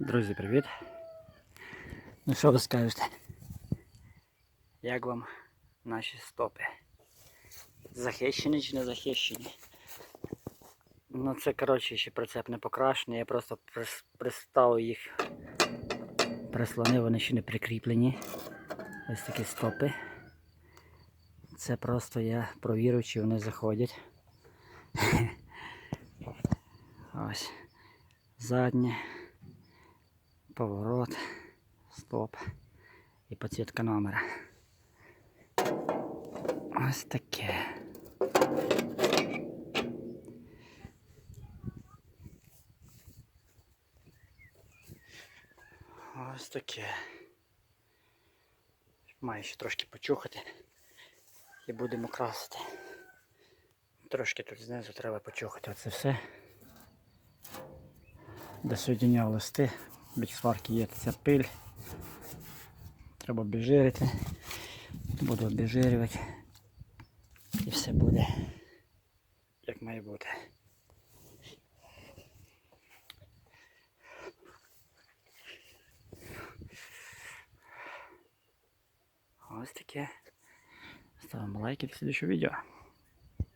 Друзі, привіт. Ну що ви скажете? Як вам наші стопи? Захищені чи не захищені? Ну це коротше ще прицеп не покрашений, я просто прис- приставив їх, прислонив, вони ще не прикріплені. Ось такі стопи. Це просто я провірив, чи вони заходять. Ось. Заднє поворот, стоп і підсвітка номера. Ось таке. Ось таке. Маю ще трошки почухати і будемо красити. Трошки тут знизу треба почухати оце все. До соєдиняв листи. Біля сварки є ця пиль. Треба обіжирити. Буду обіжирювати. І все буде як має бути. Ось таке. Ставимо лайки до слідчого відео.